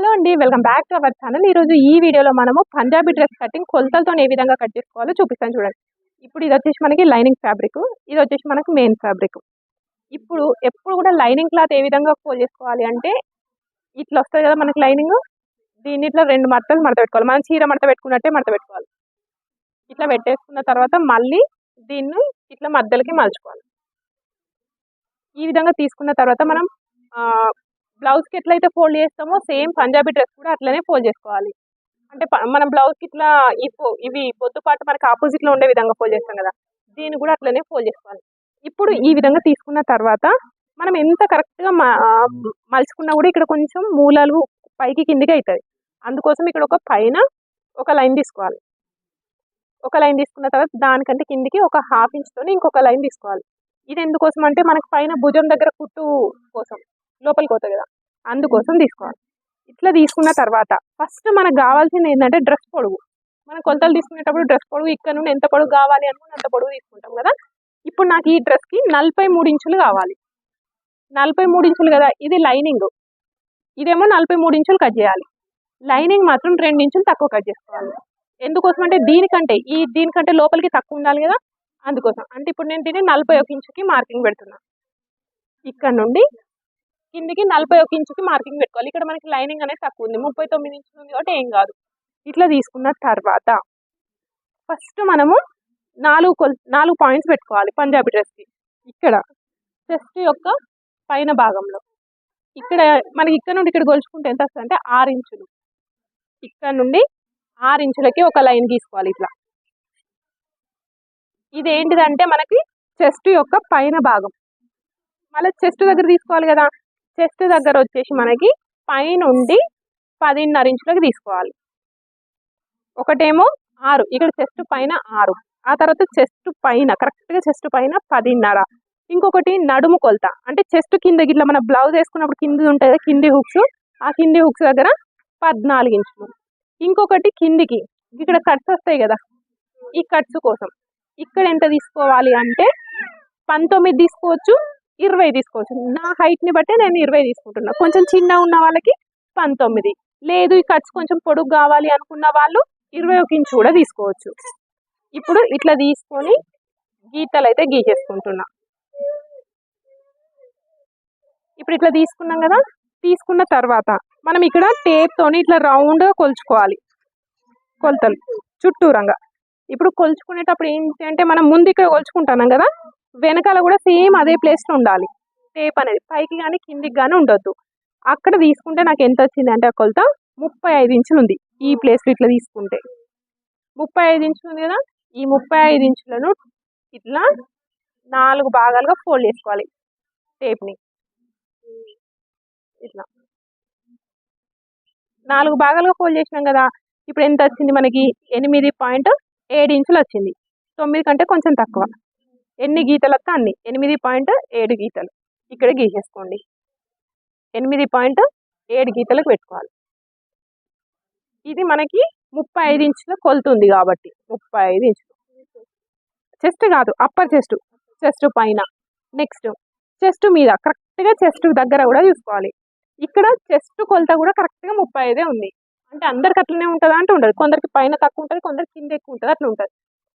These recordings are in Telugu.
హలో అండి welcome back to our channel. ఈరోజు ఈ వీడియోలో మనము పంజాబీ డ్రెస్ కటింగ్ కొలతలతో ఏ విధంగా కట్ చేసుకోవాలో చూపిస్తాను చూడండి. ఇప్పుడు ఇది వచ్చేసి మనకి లైనింగ్ ఫ్యాబ్రిక్ ఇది వచ్చేసి మనకి మెయిన్ ఫ్యాబ్రిక్. ఇప్పుడు ఎప్పుడు కూడా లైనింగ్ క్లాత్ ఏ విధంగా కోల్ చేసుకోవాలి అంటే ఇట్లా వస్తుంది కదా మనకి లైనింగ్ దీన్ని ఇట్లా రెండు మడతలు మడత పెట్టుకోవాలి. మనం చీర మడత పెట్టుకున్నట్టే మడత పెట్టుకోవాలి. ఇట్లా పెట్టేసుకున్న తర్వాత మళ్ళీ దీన్ని ఇట్లా మధ్యలకి మలుచుకోవాలి. ఈ విధంగా తీసుకున్న తర్వాత మనం బ్లౌజ్కి ఎట్లయితే ఫోల్డ్ చేస్తామో సేమ్ పంజాబీ డ్రెస్ కూడా అట్లనే ఫోల్డ్ చేసుకోవాలి. అంటే మనం బ్లౌజ్కి ఇట్లా ఫో- ఇవి పొద్దుపాటు మనకి ఆపోజిట్లో ఉండే విధంగా ఫోల్డ్ చేస్తాం కదా దీన్ని కూడా అట్లనే ఫోల్డ్ చేసుకోవాలి. ఇప్పుడు ఈ విధంగా తీసుకున్న తర్వాత మనం ఎంత కరెక్ట్గా మలుచుకున్నా కూడా ఇక్కడ కొంచెం మూలాలు పైకి కిందికి అవుతుంది అందుకోసం ఇక్కడ ఒక పైన ఒక లైన్ తీసుకోవాలి. ఒక లైన్ తీసుకున్న తర్వాత దానికంటే కిందికి ఒక హాఫ్ ఇంచ్తోని ఇంకొక లైన్ తీసుకోవాలి. ఇది ఎందుకోసం అంటే మనకు పైన భుజం దగ్గర కుట్టు కోసం. లోపలికి పోతుంది కదా. అందుకోసం తీసుకోవాలి. ఇట్లా తీసుకున్న తర్వాత ఫస్ట్ మనకు కావాల్సింది ఏంటంటే డ్రెస్ పొడుగు. మనం కొలతలు తీసుకునేటప్పుడు డ్రెస్ పొడుగు ఇక్కడ నుండి ఎంత పొడుగు కావాలి అనుకుని అంత పొడుగు తీసుకుంటాం కదా. ఇప్పుడు నాకు ఈ డ్రెస్కి నలభై మూడు ఇంచులు కావాలి. నలభై మూడు ఇంచులు కదా ఇది లైనింగ్. ఇదేమో నలభై మూడు ఇంచులు కట్ చేయాలి. లైనింగ్ మాత్రం రెండు ఇంచులు తక్కువ కట్ చేసుకోవాలి. ఎందుకోసం అంటే దీనికంటే ఈ దీనికంటే లోపలికి తక్కువ ఉండాలి కదా. అందుకోసం. అంటే ఇప్పుడు నేను దీన్ని నలభై ఒక ఇంచుకి మార్కింగ్ పెడుతున్నా. ఇక్కడ నుండి కిందికి నలభై ఒక ఇంచుకి మార్కింగ్ పెట్టుకోవాలి. ఇక్కడ మనకి లైనింగ్ అనేది తక్కువ ఉంది. ముప్పై తొమ్మిది ఇంచులు ఉంది కాబట్టి ఏం కాదు. ఇట్లా తీసుకున్న తర్వాత ఫస్ట్ మనము నాలుగు కొల్ నాలుగు పాయింట్స్ పెట్టుకోవాలి పంజాబీ డ్రెస్కి ఇక్కడ చెస్ట్ యొక్క పైన భాగంలో. ఇక్కడ మనకి ఇక్కడ నుండి ఇక్కడ గొలుచుకుంటే ఎంత వస్తుంది అంటే ఆరు ఇంచులు. ఇక్కడ నుండి ఆరు ఇంచులకి ఒక లైన్ తీసుకోవాలి ఇట్లా. ఇది ఏంటిదంటే మనకి చెస్ట్ యొక్క పైన భాగం. మళ్ళీ చెస్ట్ దగ్గర తీసుకోవాలి కదా. చెస్ట్ దగ్గర వచ్చేసి మనకి పైనుండి పదిన్నర ఇంచులకి తీసుకోవాలి. ఒకటేమో ఆరు ఇక్కడ చెస్ట్ పైన ఆరు ఆ తర్వాత చెస్ట్ పైన కరెక్ట్గా చెస్ట్ పైన పదిన్నర. ఇంకొకటి నడుము కొలత అంటే చెస్ట్ కింద ఇట్లా మన బ్లౌజ్ వేసుకున్నప్పుడు కింది ఉంటుంది కింది హుక్స్ ఆ కింది హుక్స్ దగ్గర పద్నాలుగు ఇంచులు. ఇంకొకటి కిందికి ఇక్కడ కట్స్ వస్తాయి కదా ఈ కట్స్ కోసం. ఇక్కడ ఎంత తీసుకోవాలి అంటే పంతొమ్మిది తీసుకోవచ్చు ఇరవై తీసుకోవచ్చు. నా హైట్ని బట్టి నేను ఇరవై తీసుకుంటున్నా. కొంచెం చిన్న ఉన్న వాళ్ళకి పంతొమ్మిది. లేదు ఈ కట్స్ కొంచెం పొడుగు కావాలి అనుకున్న వాళ్ళు ఇరవై ఒక ఇంచు కూడా తీసుకోవచ్చు. ఇప్పుడు ఇట్లా తీసుకొని గీతలు అయితే గీసేసుకుంటున్నా. ఇప్పుడు ఇట్లా తీసుకున్నాం కదా? తీసుకున్న తర్వాత మనం ఇక్కడ టేప్తోని ఇట్లా రౌండ్గా కొలుచుకోవాలి. కొలతలు. చుట్టూరంగా. ఇప్పుడు కొలుచుకునేటప్పుడు ఏంటి అంటే మనం ముందు ఇక్కడ కొలుచుకుంటున్నాం కదా? వెనకాల కూడా సేమ్ అదే ప్లేస్లో ఉండాలి. టేప్ అనేది పైకి కానీ కిందికి కానీ ఉండొద్దు. అక్కడ తీసుకుంటే నాకు ఎంత వచ్చింది అంటే ఆ కొలత ముప్పై ఐదు ఇంచులు ఉంది ఈ ప్లేస్లో ఇట్లా తీసుకుంటే. ముప్పై ఐదు ఇంచులు ఉంది కదా ఈ ముప్పై ఐదు ఇంచులను ఇట్లా నాలుగు భాగాలుగా ఫోల్డ్ చేసుకోవాలి టేప్ని. ఇట్లా. నాలుగు భాగాలుగా ఫోల్డ్ చేసినాం కదా ఇప్పుడు ఎంత వచ్చింది మనకి? ఎనిమిది పాయింట్ ఏడు ఇంచులు వచ్చింది. తొమ్మిది కంటే కొంచెం తక్కువ. ఎన్ని గీతలు అన్ని. ఎనిమిది పాయింట్ ఏడు గీతలు. ఇక్కడ గీసేసుకోండి. ఎనిమిది పాయింట్ ఏడు గీతలకు పెట్టుకోవాలి. ఇది మనకి ముప్పై ఐదు ఇంచుల కొలుతుంది కాబట్టి ముప్పై ఐదు ఇంచులు. చెస్ట్ కాదు అప్పర్ చెస్ట్ చెస్ట్ పైన. నెక్స్ట్ చెస్ట్ మీద కరెక్ట్గా చెస్ట్ దగ్గర కూడా చూసుకోవాలి ఇక్కడ చెస్ట్ కొలత కూడా కరెక్ట్గా ముప్పై ఐదే ఉంది. అంటే అందరికి అట్లనే ఉంటుందా? అంటే ఉండదు. కొందరికి పైన తక్కువ ఉంటుంది కొందరికి కింద ఎక్కువ ఉంటుంది అట్లా ఉంటుంది.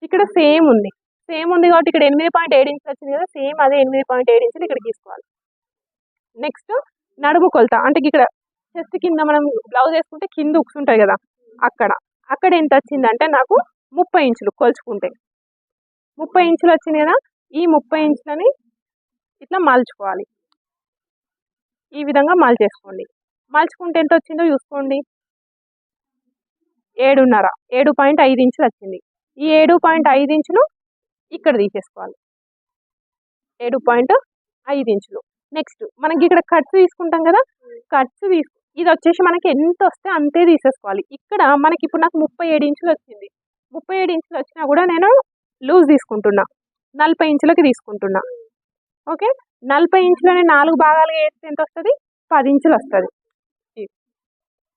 ఇక్కడ సేమ్ ఉంది. సేమ్ ఉంది కాబట్టి ఇక్కడ ఎనిమిది పాయింట్ ఏడు ఇంచులు వచ్చింది కదా సేమ్ అదే ఎనిమిది పాయింట్ ఏడు ఇంచులు ఇక్కడ తీసుకోవాలి నెక్స్ట్ నడుము కొలత అంటే ఇక్కడ చెస్ట్ కింద మనం బ్లౌజ్ వేసుకుంటే కింద ఉక్స్ ఉంటాయి కదా అక్కడ. అక్కడ ఎంత వచ్చిందంటే నాకు ముప్పై ఇంచులు కొలుచుకుంటే. ముప్పై ఇంచులు వచ్చింది కదా ఈ ముప్పై ఇంచులని ఇట్లా మలుచుకోవాలి. ఈ విధంగా మల్చేసుకోండి. మలుచుకుంటే ఎంత వచ్చిందో చూసుకోండి. ఏడున్నర ఏడు పాయింట్ ఐదు ఇంచులు వచ్చింది. ఈ ఏడు పాయింట్ ఐదు ఇంచులు ఇక్కడ తీసేసుకోవాలి. ఏడు పాయింట్ ఐదు ఇంచులు. నెక్స్ట్ మనకి ఇక్కడ కట్స్ తీసుకుంటాం కదా? కట్స్ తీసు ఇది వచ్చేసి మనకి ఎంత వస్తే అంతే తీసేసుకోవాలి. ఇక్కడ మనకి ఇప్పుడు నాకు ముప్పై ఏడు ఇంచులు వచ్చింది. ముప్పై ఏడు ఇంచులు వచ్చినా కూడా నేను లూజ్ తీసుకుంటున్నా. నలభై ఇంచులకి తీసుకుంటున్నా. ఓకే నలభై ఇంచులని నాలుగు భాగాలుగా వేస్తే ఎంత వస్తుంది? పది ఇంచులు వస్తుంది.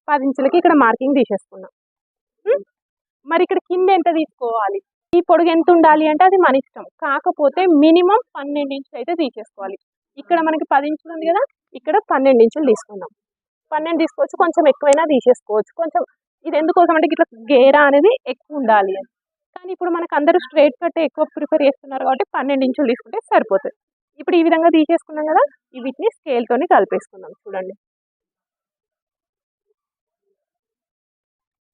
పది ఇంచులకి ఇక్కడ మార్కింగ్ తీసేసుకున్నా. మరి ఇక్కడ కింద ఎంత తీసుకోవాలి? ఈ పొడుగు ఎంత ఉండాలి అంటే అది మన ఇష్టం. కాకపోతే మినిమం పన్నెండు ఇంచులు అయితే తీసేసుకోవాలి. ఇక్కడ మనకి పది ఇంచులు ఉంది కదా ఇక్కడ పన్నెండు ఇంచులు తీసుకుందాం. పన్నెండు తీసుకోవచ్చు కొంచెం ఎక్కువైనా తీసేసుకోవచ్చు. కొంచెం ఇది ఎందుకోసం అంటే ఇట్లా గేరా అనేది ఎక్కువ ఉండాలి అని. కానీ ఇప్పుడు మనకు అందరూ స్ట్రైట్ కట్టే ఎక్కువ ప్రిఫర్ చేస్తున్నారు కాబట్టి పన్నెండు ఇంచులు తీసుకుంటే సరిపోతుంది. ఇప్పుడు ఈ విధంగా తీసేసుకున్నాం కదా వీటిని స్కేల్తోని కలిపేసుకుందాం. చూడండి.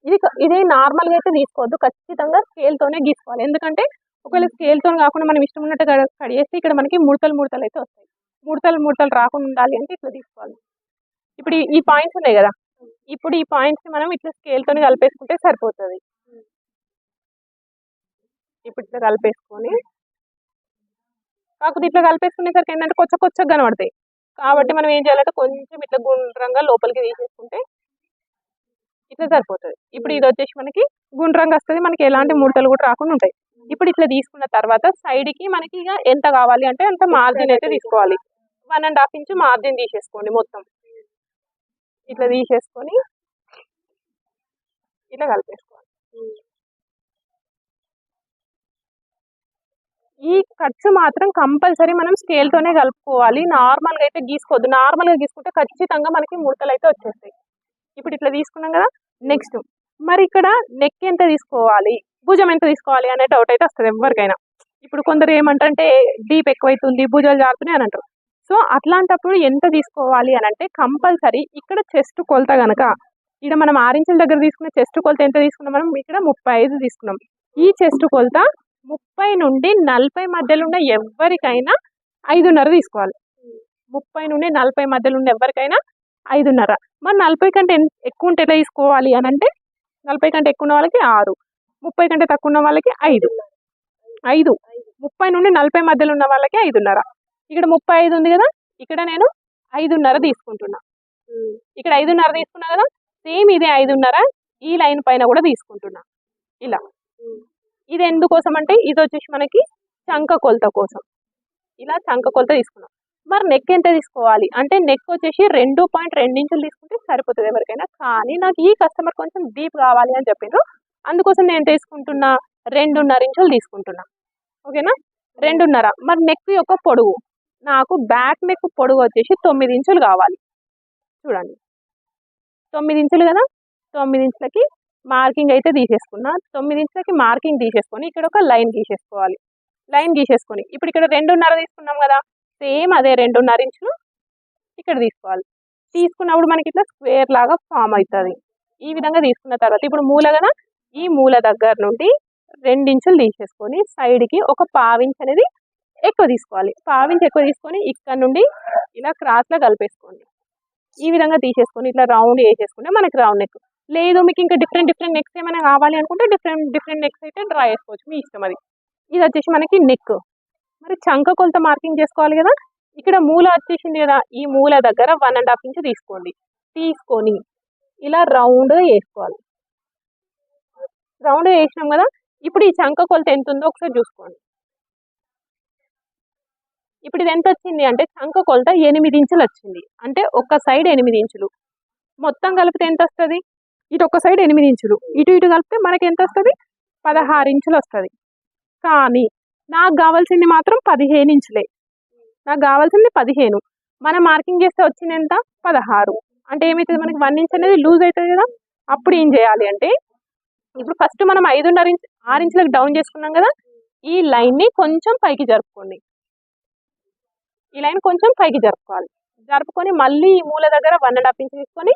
ఇది ఇది నార్మల్గా అయితే తీసుకోవద్దు. ఖచ్చితంగా స్కేల్తోనే గీసుకోవాలి. ఎందుకంటే ఒకవేళ స్కేల్తో కాకుండా మనం ఇష్టం ఉన్నట్టు కడిగేస్తే ఇక్కడ మనకి ముడతలు ముడతలు అయితే వస్తాయి. ముడతలు ముడతలు రాకుండా ఉండాలి అంటే ఇట్లా తీసుకోవాలి. ఇప్పుడు ఈ- పాయింట్స్ ఉన్నాయి కదా. ఇప్పుడు ఈ పాయింట్స్ మనం ఇట్లా స్కేల్తోని కలిపేసుకుంటే సరిపోతుంది. ఇప్పుడు ఇట్లా కలిపేసుకొని కాకపోతే ఇట్లా కలిపేసుకునేసరికి ఏంటంటే కొచ్చ కొచ్చగా కనబడతాయి. కాబట్టి మనం ఏం చేయాలంటే కొంచెం ఇట్లా గుండ్రంగా లోపలికి తీసేసుకుంటే ఇట్లా సరిపోతుంది. ఇప్పుడు ఇది వచ్చేసి మనకి గుండ్రంగా వస్తుంది. మనకి ఎలాంటి ముడతలు కూడా రాకుండా ఉంటాయి. ఇప్పుడు ఇట్లా తీసుకున్న తర్వాత సైడ్కి కి మనకి ఇక ఎంత కావాలి అంటే అంత మార్జిన్ అయితే తీసుకోవాలి. One and half inch margin తీసేసుకోండి మొత్తం. ఇట్లా తీసేసుకొని ఇట్లా కలిపేసుకోవాలి. ఈ ఖర్చు మాత్రం కంపల్సరీ మనం స్కేల్తోనే కలుపుకోవాలి. నార్మల్గా అయితే గీసుకోవద్దు. నార్మల్గా గీసుకుంటే ఖచ్చితంగా మనకి ముడతలు అయితే వచ్చేస్తాయి. ఇప్పుడు ఇట్లా తీసుకున్నాం కదా నెక్స్ట్ మరి ఇక్కడ నెక్ ఎంత తీసుకోవాలి? భుజం ఎంత తీసుకోవాలి అనే డౌట్ అయితే వస్తుంది ఎవరికైనా. ఇప్పుడు కొందరు ఏమంటారంటే డీప్ ఎక్కువైతుంది భుజాలు జారుతున్నాయి అని అంటారు. సో అట్లాంటప్పుడు ఎంత తీసుకోవాలి అని అంటే కంపల్సరీ ఇక్కడ చెస్ట్ కొలత కనుక ఇక్కడ మనం ఆరించుల దగ్గర తీసుకున్న చెస్ట్ కొలత ఎంత తీసుకున్నాం మనం? ఇక్కడ ముప్పై ఐదు తీసుకున్నాం. ఈ చెస్ట్ కొలత ముప్పై నుండి నలభై మధ్యలో ఉన్న ఎవరికైనా ఐదున్నర తీసుకోవాలి. ముప్పై నుండి నలభై మధ్యలో ఉన్న ఎవరికైనా ఐదున్నర. మరి నలభై కంటే ఎక్కువ ఉంటే ఎట్లా తీసుకోవాలి అని అంటే నలభై కంటే ఎక్కువ ఉన్న వాళ్ళకి ఆరు ముప్పై కంటే తక్కువ ఉన్న వాళ్ళకి ఐదు. ఐదు. ముప్పై నుండి నలభై మధ్యలో ఉన్న వాళ్ళకి ఐదున్నర. ఇక్కడ ముప్పై ఐదు ఉంది కదా ఇక్కడ నేను ఐదున్నర తీసుకుంటున్నా. ఇక్కడ ఐదున్నర తీసుకున్నా కదా సేమ్ ఇదే ఐదున్నర ఈ లైన్ పైన కూడా తీసుకుంటున్నా. ఇలా. ఇది ఎందుకోసం అంటే ఇది వచ్చేసి మనకి చంక కొలత కోసం. ఇలా చంక కొలత తీసుకున్నాం. మరి నెక్ ఎంత తీసుకోవాలి? అంటే నెక్ వచ్చేసి రెండు పాయింట్ రెండు ఇంచులు తీసుకుంటే సరిపోతుంది ఎవరికైనా. కానీ నాకు ఈ కస్టమర్ కొంచెం డీప్ కావాలి అని చెప్పిండ్రు అందుకోసం నేను తీసుకుంటున్నా? రెండున్నర ఇంచులు తీసుకుంటున్నా. ఓకేనా? రెండున్నర. మరి నెక్ యొక్క పొడుగు. నాకు బ్యాక్ నెక్ పొడవు వచ్చేసి తొమ్మిది ఇంచులు కావాలి. చూడండి. తొమ్మిది ఇంచులు కదా? తొమ్మిది ఇంచులకి మార్కింగ్ అయితే తీసేసుకున్నా. తొమ్మిది ఇంచులకి మార్కింగ్ తీసేసుకొని ఇక్కడ ఒక లైన్ గీసేసుకోవాలి. లైన్ గీసేసుకొని. ఇప్పుడు ఇక్కడ రెండున్నర తీసుకున్నాం కదా? సేమ్ అదే రెండున్నర ఇంచులు ఇక్కడ తీసుకోవాలి. తీసుకున్నప్పుడు మనకి ఇట్లా స్క్వేర్ లాగా ఫామ్ అవుతుంది. ఈ విధంగా తీసుకున్న తర్వాత ఇప్పుడు మూల కదా ఈ మూల దగ్గర నుండి రెండించులు తీసేసుకొని సైడ్కి ఒక పావించ్ అనేది ఎక్కువ తీసుకోవాలి. పావించ్ ఎక్కువ తీసుకొని ఇక్కడ నుండి ఇలా క్రాస్లో కలిపేసుకోండి. ఈ విధంగా తీసేసుకొని ఇట్లా రౌండ్ వేసేసుకుంటే మనకి రౌండ్ నెక్ లేదు మీకు ఇంకా డిఫరెంట్ డిఫరెంట్ నెక్స్ ఏమైనా కావాలి అనుకుంటే డిఫరెంట్ డిఫరెంట్ నెక్స్ అయితే డ్రా చేసుకోవచ్చు మీ ఇష్టం అది. ఇది వచ్చేసి మనకి నెక్ మరి చంక కొలత మార్కింగ్ చేసుకోవాలి కదా. ఇక్కడ మూల వచ్చేసింది కదా ఈ మూల దగ్గర వన్ అండ్ హాఫ్ ఇంచ్ తీసుకోండి. తీసుకొని ఇలా రౌండ్ వేసుకోవాలి. రౌండ్ వేసినాం కదా ఇప్పుడు ఈ చంక కొలత ఎంత ఉందో ఒకసారి చూసుకోండి. ఇప్పుడు ఇది ఎంత వచ్చింది అంటే చంక కొలత ఎనిమిది ఇంచులు వచ్చింది. అంటే ఒక సైడ్ ఎనిమిది ఇంచులు మొత్తం కలిపితే ఎంత వస్తుంది? ఇటు ఒక సైడ్ ఎనిమిది ఇంచులు ఇటు ఇటు కలిపితే మనకి ఎంత వస్తుంది? పదహారు ఇంచులు వస్తుంది. కానీ నాకు కావాల్సింది మాత్రం పదిహేను ఇంచులే. నాకు కావాల్సింది పదిహేను. మనం మార్కింగ్ చేస్తే వచ్చింది ఎంత? పదహారు. అంటే ఏమవుతుంది మనకి వన్ ఇంచ్ అనేది లూజ్ అవుతుంది కదా? అప్పుడు ఏం చేయాలి అంటే ఇప్పుడు ఫస్ట్ మనం ఐదున్నర ఇంచ్ ఆరు ఇంచులకు డౌన్ చేసుకున్నాం కదా? ఈ లైన్ని కొంచెం పైకి జరుపుకోండి. ఈ లైన్ కొంచెం పైకి జరుపుకోవాలి. జరుపుకొని మళ్ళీ ఈ మూల దగ్గర వన్ అండ్ హాఫ్ ఇంచ్ తీసుకొని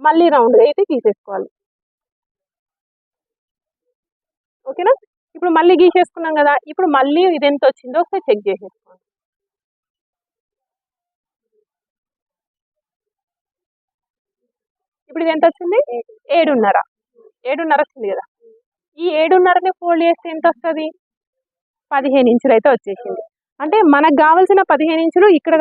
మళ్ళీ రౌండ్గా అయితే తీసేసుకోవాలి. ఓకేనా? ఇప్పుడు మళ్ళీ గీసేసుకున్నాం కదా ఇప్పుడు మళ్ళీ ఇది ఎంత వచ్చిందో ఒకసారి చెక్ చేసేసుకోండి. ఇప్పుడు ఇది ఎంత వచ్చింది? ఏడున్నర. ఏడున్నర వచ్చింది కదా. ఈ ఏడున్నరని ఫోల్డ్ చేస్తే ఎంత వస్తుంది? పదిహేను ఇంచులు అయితే వచ్చేసింది. అంటే మనకు కావాల్సిన పదిహేను ఇంచులు ఇక్కడ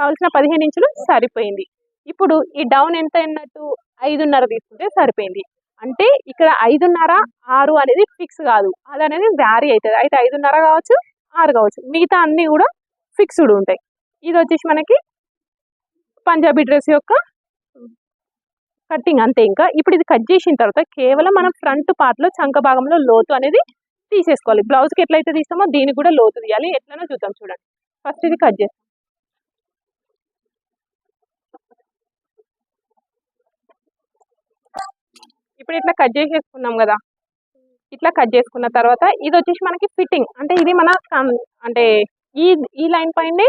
కావాల్సిన పదిహేను ఇంచులు సరిపోయింది. ఇప్పుడు ఈ డౌన్ ఎంత అన్నట్టు ఐదున్నర తీసుకుంటే సరిపోయింది. అంటే ఇక్కడ ఐదున్నర ఆరు అనేది ఫిక్స్ కాదు. అది అనేది వ్యారీ అవుతుంది. అయితే ఐదున్నర కావచ్చు ఆరు కావచ్చు. మిగతా అన్నీ కూడా ఫిక్స్డ్ ఉంటాయి. ఇది వచ్చేసి మనకి పంజాబీ డ్రెస్ యొక్క కట్టింగ్ అంతే ఇంకా. ఇప్పుడు ఇది కట్ చేసిన తర్వాత కేవలం మనం ఫ్రంట్ పార్ట్లో చంక భాగంలో లోతు అనేది తీసేసుకోవాలి. బ్లౌజ్కి ఎట్లయితే తీస్తామో దీనికి కూడా లోతు తీయాలి. ఎట్లనో చూద్దాం చూడండి. ఫస్ట్ ఇది కట్ చేస్తాం. ఇప్పుడు ఇట్లా కట్ చేసేసుకున్నాం కదా. ఇట్లా కట్ చేసుకున్న తర్వాత ఇది వచ్చేసి మనకి ఫిట్టింగ్ అంటే ఇది మన అంటే ఈ ఈ లైన్ పైనే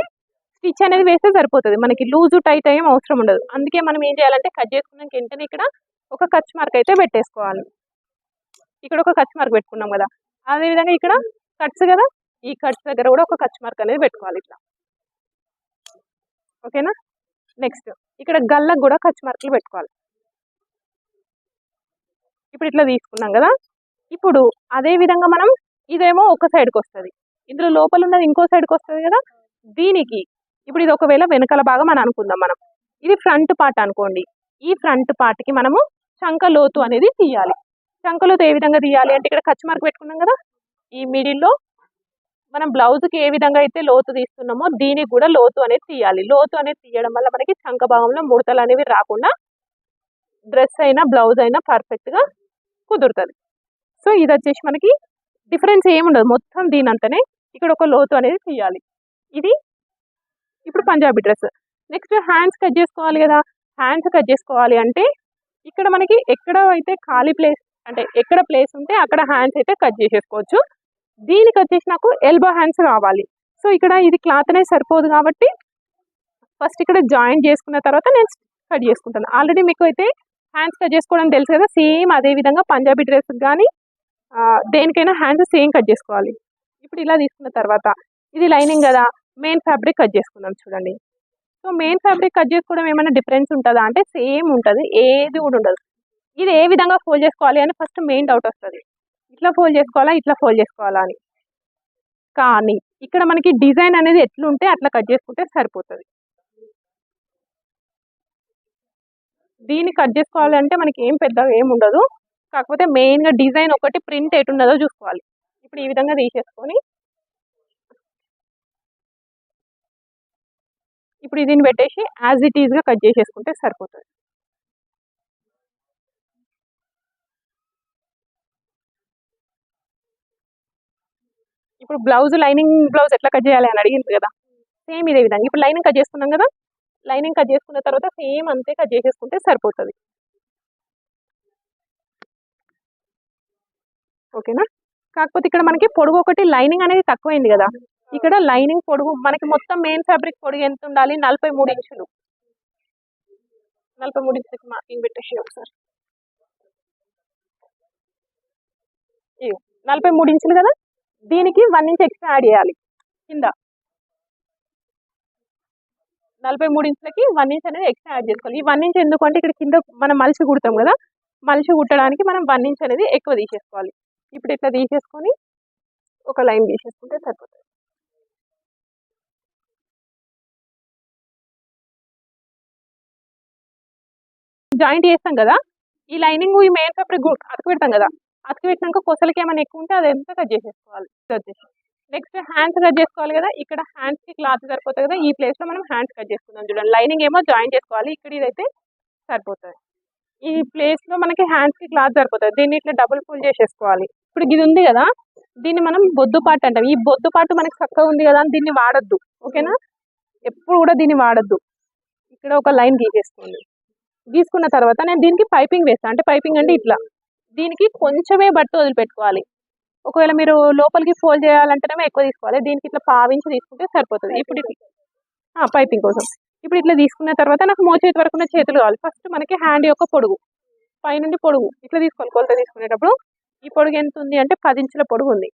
స్టిచ్ అనేది వేస్తే సరిపోతుంది. మనకి లూజు టైట్ ఏం అవసరం ఉండదు. అందుకే మనం ఏం చేయాలంటే కట్ చేసుకున్నాక వెంటనే ఇక్కడ ఒక కచ్ మార్క్ అయితే పెట్టేసుకోవాలి. ఇక్కడ ఒక కచ్ మార్క్ పెట్టుకున్నాం కదా. అదే విధంగా ఇక్కడ కట్స్ కదా. ఈ కట్స్ దగ్గర కూడా ఒక కచ్ మార్క్ అనేది పెట్టుకోవాలి ఇట్లా. ఓకేనా? నెక్స్ట్ ఇక్కడ గల్లకు కూడా కచ్ మార్కులు పెట్టుకోవాలి. ఇప్పుడు ఇట్లా తీసుకున్నాం కదా. ఇప్పుడు అదే విధంగా మనం ఇదేమో ఒక సైడ్కి వస్తుంది. ఇందులో లోపల ఉన్నది ఇంకో సైడ్కి వస్తుంది కదా. దీనికి ఇప్పుడు ఇది ఒకవేళ వెనకాల భాగం అని అనుకుందాం మనం. ఇది ఫ్రంట్ పార్ట్ అనుకోండి. ఈ ఫ్రంట్ పార్ట్కి మనము చంక లోతు అనేది తీయాలి. చంక లోతు ఏ విధంగా తీయాలి అంటే ఇక్కడ ఖర్చు మార్క్ పెట్టుకున్నాం కదా. ఈ మిడిల్లో మనం బ్లౌజ్కి ఏ విధంగా అయితే లోతు తీస్తున్నామో దీనికి కూడా లోతు అనేది తీయాలి. లోతు అనేది తీయడం వల్ల మనకి చంక భాగంలో ముడతలు అనేవి రాకుండా డ్రెస్ అయినా బ్లౌజ్ అయినా పర్ఫెక్ట్గా కుదురుతుంది. సో ఇది వచ్చేసి మనకి డిఫరెన్స్ ఏముండదు. మొత్తం దీని అంతనే ఇక్కడ ఒక లోతు అనేది తీయాలి. ఇది ఇప్పుడు Punjabi dress. Next hands cut చేసుకోవాలి కదా. హ్యాండ్స్ కట్ చేసుకోవాలి అంటే ఇక్కడ మనకి ఎక్కడ అయితే ఖాళీ ప్లేస్ అంటే ఎక్కడ ప్లేస్ ఉంటే అక్కడ హ్యాండ్స్ అయితే కట్ చేసేసుకోవచ్చు. దీనికి వచ్చేసి నాకు ఎల్బో హ్యాండ్స్ కావాలి. సో ఇక్కడ ఇది క్లాత్ అనేది సరిపోదు కాబట్టి ఫస్ట్ ఇక్కడ జాయిన్ చేసుకున్న తర్వాత నేను కట్ చేసుకుంటాను. ఆల్రెడీ మీకు అయితే హ్యాండ్స్ కట్ చేసుకోవడం తెలుసు కదా? సేమ్ అదే విధంగా పంజాబీ డ్రెస్ కానీ దేనికైనా హ్యాండ్స్ సేమ్ కట్ చేసుకోవాలి. ఇప్పుడు ఇలా తీసుకున్న తర్వాత ఇది లైనింగ్ కదా మెయిన్ ఫ్యాబ్రిక్ కట్ చేసుకుందాం చూడండి. సో మెయిన్ ఫ్యాబ్రిక్ కట్ చేసుకోవడం ఏమైనా డిఫరెన్స్ ఉంటుందా? అంటే సేమ్ ఉంటుంది ఏది కూడా ఉండదు. ఇది ఏ విధంగా ఫోల్డ్ చేసుకోవాలి అని ఫస్ట్ మెయిన్ డౌట్ వస్తుంది. ఇట్లా ఫోల్డ్ చేసుకోవాలా ఇట్లా ఫోల్డ్ చేసుకోవాలా అని. కానీ ఇక్కడ మనకి డిజైన్ అనేది ఎట్లుంటే అట్లా కట్ చేసుకుంటే సరిపోతుంది. దీన్ని కట్ చేసుకోవాలంటే మనకి ఏం పెద్దగా ఏం ఉండదు. కాకపోతే మెయిన్గా డిజైన్ ఒకటి ప్రింట్ ఎటున్నదో చూసుకోవాలి. ఇప్పుడు ఈ విధంగా తీసేసుకొని ఇప్పుడు దీన్ని పెట్టేసి యాజ్ ఇట్ ఈజ్గా కట్ చేసేసుకుంటే సరిపోతుంది. ఇప్పుడు బ్లౌజ్ లైనింగ్ బ్లౌజ్ ఎట్లా కట్ చేయాలి అని అడిగింది కదా. సేమ్ ఇదే విధంగా. ఇప్పుడు లైనింగ్ కట్ చేసుకున్నాం కదా. లైనింగ్ కట్ చేసుకున్న తర్వాత సేమ్ అంతే కట్ చేసేసుకుంటే సరిపోతుంది. ఓకేనా? కాకపోతే ఇక్కడ మనకి పొడుగు ఒకటి లైనింగ్ అనేది తక్కువైంది కదా. ఇక్కడ లైనింగ్ పొడుగు మనకి మొత్తం మెయిన్ ఫ్యాబ్రిక్ పొడుగు ఎంత ఉండాలి? నలభై మూడు ఇంచులు. నలభై మూడు ఇంచులకి మార్కింగ్ పెట్టేసి ఒకసారి? నలభై మూడు ఇంచులు కదా? దీనికి వన్ ఇంచ్ ఎక్స్ట్రా యాడ్ చేయాలి. కింద. నలభై మూడు ఇంచులకి వన్ ఇంచ్ అనేది ఎక్స్ట్రా యాడ్ చేసుకోవాలి. ఈ వన్ ఇంచ్ ఎందుకంటే ఇక్కడ కింద మనం మలిసి కుడతాం కదా మలిసి కుట్టడానికి మనం వన్ ఇంచ్ అనేది ఎక్కువ తీసేసుకోవాలి. ఇప్పుడు ఇట్లా తీసేసుకొని ఒక లైన్ తీసేసుకుంటే సరిపోతుంది. జాయింట్ చేస్తాం కదా ఈ లైనింగ్ ఈ మెయిన్ ఫ్యాబ్రిక్ అతకు పెడతాం కదా అతుకు పెట్టినాక కొసలకి ఏమైనా ఎక్కువ ఉంటే అది ఎంత కట్ చేసేసుకోవాలి? ఇది వచ్చేసి నెక్స్ట్ హ్యాండ్స్ కట్ చేసుకోవాలి కదా ఇక్కడ హ్యాండ్స్కి క్లాత్ సరిపోతుంది కదా ఈ ప్లేస్లో మనం హ్యాండ్స్ కట్ చేసుకుందాం చూడండి. లైనింగ్ ఏమో జాయిన్ చేసుకోవాలి ఇక్కడ ఇదైతే సరిపోతుంది. ఈ ప్లేస్లో మనకి హ్యాండ్స్కి క్లాత్ సరిపోతుంది దీన్ని ఇట్లా డబుల్ ఫుల్ చేసేసుకోవాలి. ఇప్పుడు ఇది ఉంది కదా దీన్ని మనం బొద్దు పాటు అంటాం. ఈ బొద్దు పాటు మనకి చక్కగా ఉంది కదా అని దీన్ని వాడొద్దు. ఓకేనా? ఎప్పుడు కూడా దీన్ని వాడొద్దు. ఇక్కడ ఒక లైన్ గీసేసుకోండి. గీసుకున్న తర్వాత నేను దీనికి పైపింగ్ వేస్తాను అంటే పైపింగ్ అంటే ఇట్లా. దీనికి కొంచెమే బట్టు వదిలిపెట్టుకోవాలి. ఒకవేళ మీరు లోపలికి ఫోల్డ్ చేయాలంటేనేమో ఎక్కువ తీసుకోవాలి. దీనికి ఇట్లా పావించి తీసుకుంటే సరిపోతుంది. ఇప్పుడు పైపింగ్ కోసం. ఇప్పుడు ఇట్లా తీసుకున్న తర్వాత నాకు మోచేతి వరకు ఉన్న చేతులు కావాలి. ఫస్ట్ మనకి హ్యాండ్ యొక్క పొడుగు పైనుండి పొడుగు ఇట్లా తీసుకోవాలి. కొలత తీసుకునేటప్పుడు ఈ పొడుగు ఎంత ఉంది అంటే పది ఇంచుల పొడుగు ఉంది.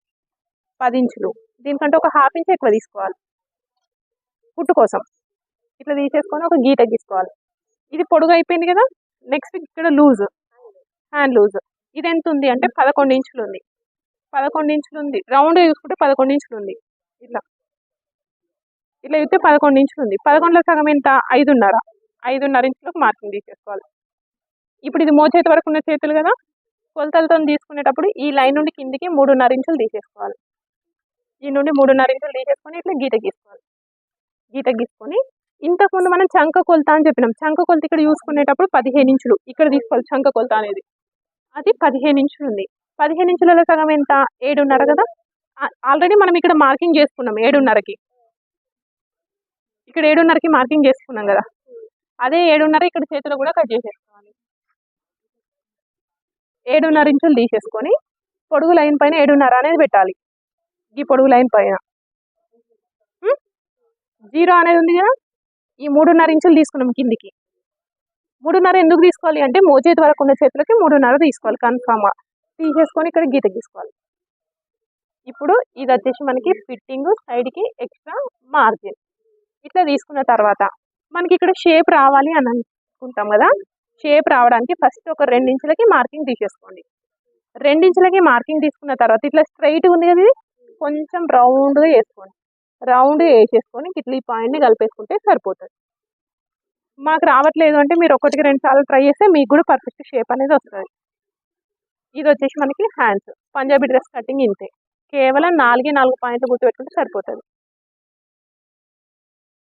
పది ఇంచులు. దీనికంటే ఒక హాఫ్ ఇంచ్ ఎక్కువ తీసుకోవాలి. పుట్టు కోసం. ఇట్లా తీసేసుకొని ఒక గీత గీసుకోవాలి. ఇది పొడుగు అయిపోయింది కదా? నెక్స్ట్ ఇక్కడ లూజ్. Hand loose. ఇది ఎంత ఉంది అంటే పదకొండు ఇంచులు ఉంది. పదకొండు ఇంచులు ఉంది రౌండ్ చూసుకుంటే పదకొండు ఇంచులు ఉంది ఇట్లా. ఇట్లా చూస్తే పదకొండు ఇంచులు ఉంది పదకొండులో సగం ఎంత? ఐదున్నర. ఐదున్నర ఇంచులకు మార్కింగ్ తీసేసుకోవాలి. ఇప్పుడు ఇది మోచేతి వరకు ఉన్న చేతులు కదా? కొలతలతో తీసుకునేటప్పుడు ఈ లైన్ నుండి కిందికి మూడున్నర ఇంచులు తీసేసుకోవాలి. ఈ నుండి మూడున్నర ఇంచులు తీసేసుకొని ఇట్లా గీత గీసుకోవాలి. గీత గీసుకొని ఇంతకుముందు మనం చంక కొలత అని చెప్పినాం. చంక కొలత ఇక్కడ చూసుకునేటప్పుడు పదిహేను ఇంచులు. ఇక్కడ తీసుకోవాలి చంక కొలత అనేది. అది పదిహేను ఇంచులు ఉంది పదిహేను ఇంచులలో సగం ఎంత? ఏడున్నర కదా? ఆల్రెడీ మనం ఇక్కడ మార్కింగ్ చేసుకున్నాం ఏడున్నరకి. ఇక్కడ ఏడున్నరకి మార్కింగ్ చేసుకున్నాం కదా. అదే ఏడున్నర ఇక్కడ చేతిలో కూడా కట్ చేసేసుకోవాలి. ఏడున్నర ఇంచులు తీసేసుకొని పొడుగు లైన్ పైన ఏడున్నర అనేది పెట్టాలి. ఈ పొడుగు లైన్ పైన. జీరో అనేది ఉంది కదా? ఈ మూడున్నర ఇంచులు తీసుకున్నాం కిందికి. మూడున్నర ఎందుకు తీసుకోవాలి అంటే మోచేతి వరకు ఉన్న చేతులకి మూడున్నర తీసుకోవాలి కన్ఫామ్గా తీసేసుకొని ఇక్కడ గీత గీసుకోవాలి. ఇప్పుడు ఇది వచ్చేసి మనకి ఫిట్టింగ్ సైడ్కి ఎక్స్ట్రా మార్జిన్. ఇట్లా తీసుకున్న తర్వాత మనకి ఇక్కడ షేప్ రావాలి అని అనుకుంటాం కదా షేప్ రావడానికి ఫస్ట్ ఒక రెండించులకి మార్కింగ్ తీసేసుకోండి. రెండించులకి మార్కింగ్ తీసుకున్న తర్వాత ఇట్లా స్ట్రైట్ ఉంది కదా ఇది కొంచెం రౌండ్గా వేసుకోండి. రౌండ్గా వేసేసుకొని ఇట్లా ఈ పాయింట్ని కలిపేసుకుంటే సరిపోతుంది. మాకు రావట్లేదు అంటే మీరు ఒకటికి రెండు సార్లు ట్రై చేస్తే మీకు కూడా పర్ఫెక్ట్ షేప్ అనేది వస్తుంది. ఇది వచ్చేసి మనకి హ్యాండ్స్. పంజాబీ డ్రెస్ కటింగ్ ఇంతే. కేవలం నాలుగే నాలుగు పాయింట్లు గుర్తుపెట్టుకుంటే సరిపోతుంది.